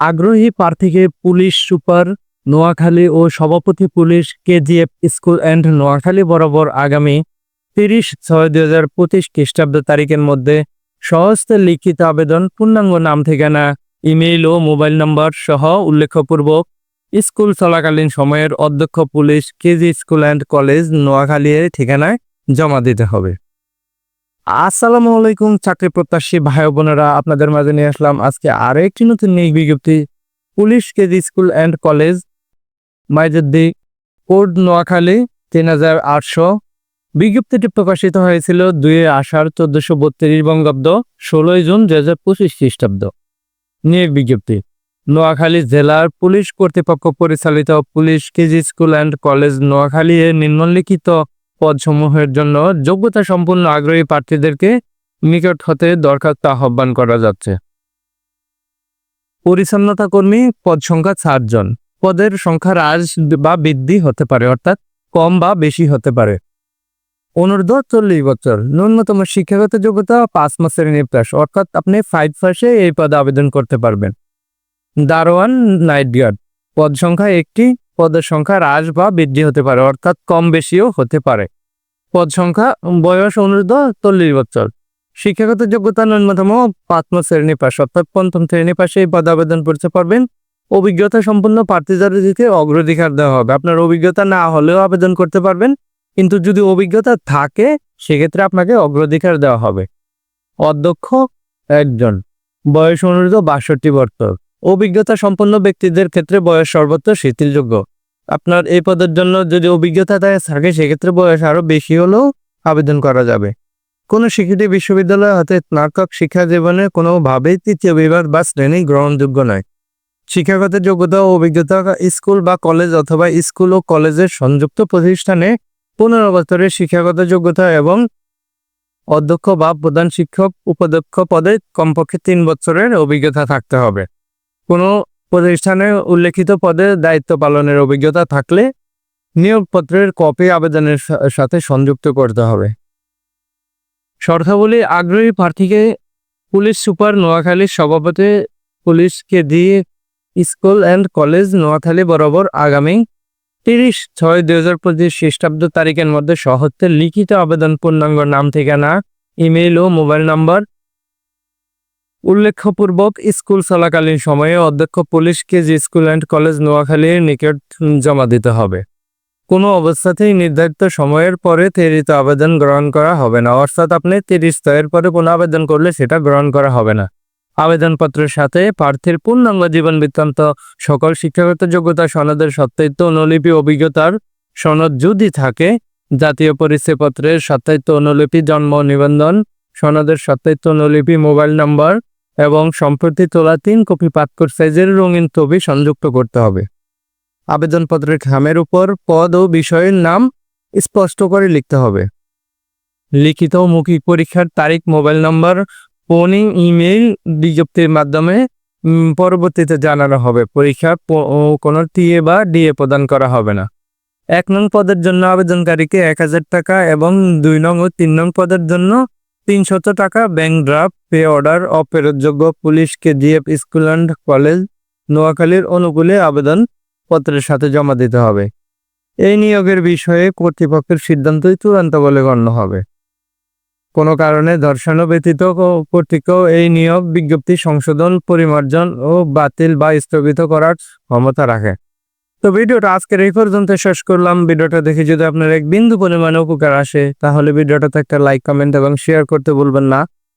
আগ্রহী প্রার্থীকে police super Noakhali ও সভাপতি police KGF school and Noakhali বরাবর আগামী তিরিশ ছয় দুই হাজার পঁচিশ খ্রিস্টাব্দ তারিখের মধ্যে সহস্তে লিখিত আবেদন, পূর্ণাঙ্গ নাম, ঠিকানা, ইমেইল ও মোবাইল নম্বর সহ উল্লেখপূর্বক স্কুল চলাকালীন সময়ের অধ্যক্ষ police KG school and college Noakhali এর ঠিকানায় জমা দিতে হবে। আসসালামু আলাইকুম, চাকরি প্রত্যাশী ভাই বোনেরা। আপনাদের মাঝে নিয়ে আসলাম আজকে আরও একটি নতুন নিয়োগ বিজ্ঞপ্তি। Police KG school and college, Maijuddi, code Noakhali, তিন হাজার আটশো। বিজ্ঞপ্তিটি প্রকাশিত হয়েছিল দুই আষাঢ় চোদ্দশো বত্রিশ বঙ্গাব্দ, ষোলোই জুন দু হাজার পঁচিশ খ্রিস্টাব্দ। নিয়োগ বিজ্ঞপ্তি। নোয়াখালী জেলার পুলিশ কর্তৃপক্ষ পরিচালিত police KG school and college Noakhali এর নিম্নলিখিত পদসমূহের জন্য যোগ্যতা সম্পন্ন আগ্রহী প্রার্থীদেরকে নিকট হতে দরখাস্ত আহ্বান করা যাচ্ছে। পরিচ্ছন্নতা কর্মী পদ সংখ্যা ষাটজন পদের সংখ্যা হ্রাস বা বৃদ্ধি হতে পারে, অর্থাৎ কম বা বেশি হতে পারে। অনূর্ধ্ব চল্লিশ বছর। ন্যূনতম শিক্ষাগত যোগ্যতা পাঁচ মাসের নির্বাস অর্থাৎ আপনি ফাইভ ফার্সে এই পদে আবেদন করতে পারবেন। দারোয়ান নাইট গার্ড পদ সংখ্যা একটি পদের সংখ্যা হ্রাস বা বৃদ্ধি হতে পারে, অর্থাৎ কম বেশিও হতে পারে। পদ সংখ্যা, বয়স অনুরোধ চল্লিশ বছর শিক্ষাগত যোগ্যতা ন্যূনতম পাঁচ মাস শ্রেণি পাশ, অর্থাৎ পঞ্চম শ্রেণি পাশে এই পদে আবেদন করতে পারবেন। অভিজ্ঞতা সম্পন্ন প্রার্থীদেরকে অগ্রাধিকার দেওয়া হবে, আপনার অভিজ্ঞতা না হলেও আবেদন করতে পারবেন, কিন্তু যদি অভিজ্ঞতা থাকে, সেক্ষেত্রে আপনাকে অগ্রাধিকার দেওয়া হবে। অধ্যক্ষ একজন, বয়স অনুরোধ বাষট্টি বছর অভিজ্ঞতা সম্পন্ন ব্যক্তিদের ক্ষেত্রে বয়স সর্বোচ্চ শিথিলযোগ্য। আপনার এই পদের জন্য যদি অভিজ্ঞতা থাকে, সেক্ষেত্রে বয়স আরও বেশি হলেও আবেদন করা যাবে। কোনো স্বীকৃতি বিশ্ববিদ্যালয় হতে স্নাতক শিক্ষা জীবনে কোনোভাবেই তৃতীয় বিভাগ বা শ্রেণি গ্রহণযোগ্য নয়। শিক্ষাগত যোগ্যতা ও অভিজ্ঞতা স্কুল বা কলেজ অথবা স্কুল ও কলেজের সংযুক্ত প্রতিষ্ঠানে পনেরো বছরের শিক্ষাগত যোগ্যতা এবং অধ্যক্ষ বা প্রধান শিক্ষক, উপাধ্যক্ষ পদে কমপক্ষে তিন বছরের অভিজ্ঞতা থাকতে হবে। কোনো প্রতিষ্ঠানে উল্লেখিত পদে দায়িত্ব পালনের অভিজ্ঞতা থাকলে নিয়োগপত্রের কপি আবেদনের সাথে সংযুক্ত করতে হবে। শর্তাবলী আগ্রহী প্রার্থীকে পুলিশ সুপার নোয়াখালীর সভাপতি পুলিশকে দিয়ে স্কুল অ্যান্ড কলেজ নোয়াখালী বরাবর আগামী তিরিশ ছয় দুই হাজার পঁচিশ খ্রিস্টাব্দ তারিখের মধ্যে সহজে লিখিত আবেদন পূর্ণাঙ্গ নাম, ঠিকানা, ইমেইল ও মোবাইল নম্বর উল্লেখপূর্বক, স্কুল চলাকালীন সময়ে অধ্যক্ষ police KG school and college নোয়াখালীর নিকট জমা দিতে হবে। কোনো অবস্থাতেই নির্ধারিত সময়ের পরে তেরিত আবেদন গ্রহণ করা হবে না। অর্থাৎ আপনি তিরিশ ছয়ের পরে কোনো আবেদন করলে সেটা গ্রহণ করা হবে না। আবেদনপত্রের সাথে প্রার্থীর পূর্ণাঙ্গ জীবন বৃত্তান্ত, সকল শিক্ষাগত যোগ্যতা, সনদের সত্যায়িত অনুলিপি, অভিজ্ঞতার সনদ যদি থাকে, জাতীয় পরিচয়পত্রের সত্যায়িত অনুলিপি, জন্ম, নিবন্ধন, সনদের সত্যায়িত অনুলিপি, মোবাইল নম্বর এবং সম্প্রতি তোলা তিন কপি পাতকর সাইজের রঙিন ছবি সংযুক্ত করতে হবে। আবেদনপত্রের খামের উপর পদ ও বিষয়ের নাম স্পষ্ট করে লিখতে হবে। লিখিত মৌখিক পরীক্ষার তারিখ, মোবাইল নম্বর, ফোনিং, ইমেইল, বিজ্ঞপ্তির মাধ্যমে পরবর্তীতে জানানো হবে। পরীক্ষা প- ও, কোনো টিএ বা ডিএ প্রদান করা হবে না। এক নং পদের জন্য আবেদনকারীকে এক হাজার টাকা এবং দুই নং ও তিন নং পদের জন্য তিনশত টাকা bank draft pay order অপেরোযোগ্য police KGF school and college নোয়াখালীর অনুকূলে আবেদন পত্রের সাথে জমা দিতে হবে। এই নিয়োগের বিষয়ে কর্তৃপক্ষের সিদ্ধান্তই চূড়ান্ত বলে গণ্য হবে। কোনো কারণে ধর্ষণ ব্যতীত কর্তৃক এই নিয়োগ বিজ্ঞপ্তি সংশোধন, পরিমার্জন ও বাতিল বা স্থগিত করার ক্ষমতা রাখে। তো ভিডিওটা আজকের এই পর্যন্ত শেষ করলাম। ভিডিওটা দেখে যদি আপনার এক বিন্দু পরিমাণে উপকার আসে, তাহলে ভিডিওটাতে একটা লাইক, কমেন্ট এবং শেয়ার করতে ভুলবেন না।